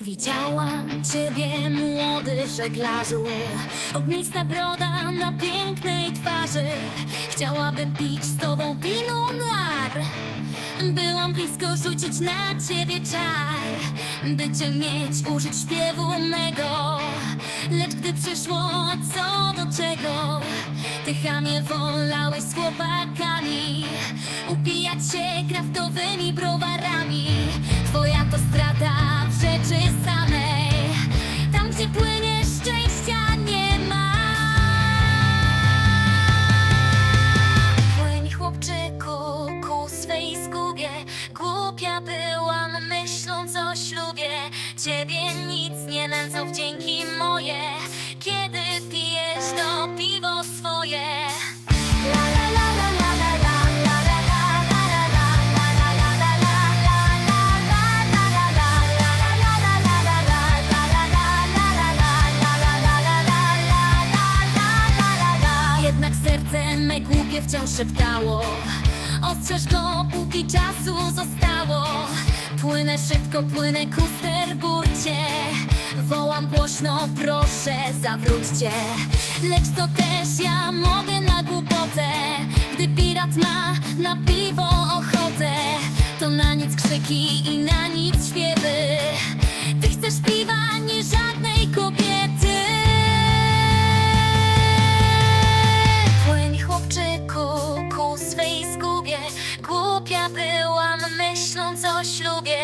Widziałam ciebie, młody żeglarzu. Ognista broda na pięknej twarzy. Chciałabym pić z tobą Pinot Noir. Byłam blisko rzucić na ciebie czar. By cię mieć, użyć śpiewu mego. Lecz gdy przyszło co do czego Ty chamie wolałeś z chłopakami. Upijać się kraftowymi browarami to piwo swoje. Jednak serce me głupie wciąż szeptało. Ostrzeż go, póki czasu zostało Płynę szybko, płynę ku sterburcie Wołam głośno, proszę zawróćcie. Lecz to też ja mogę na głupotę. Gdy pirat ma na piwo ochotę To na nic krzyki i na nic śpiewy. Ty chcesz piwa, nie żadnej kobiety. Płyń chłopczyku ku swej zgubie. Głupia byłam myśląc o ślubie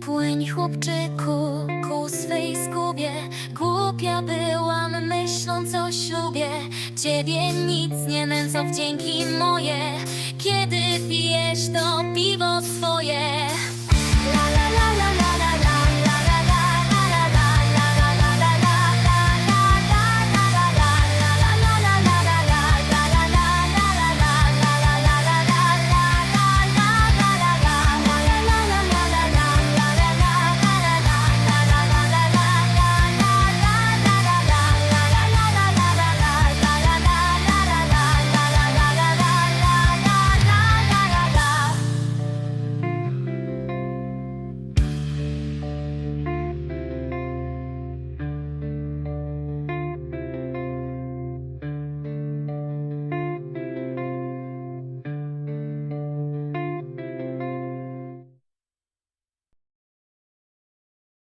Płyń chłopczyku ku swej zgubie. Głupia byłam myśląc o ślubie. Ciebie nic nie nęcą wdzięki moje. Kiedy pijesz to piwo swoje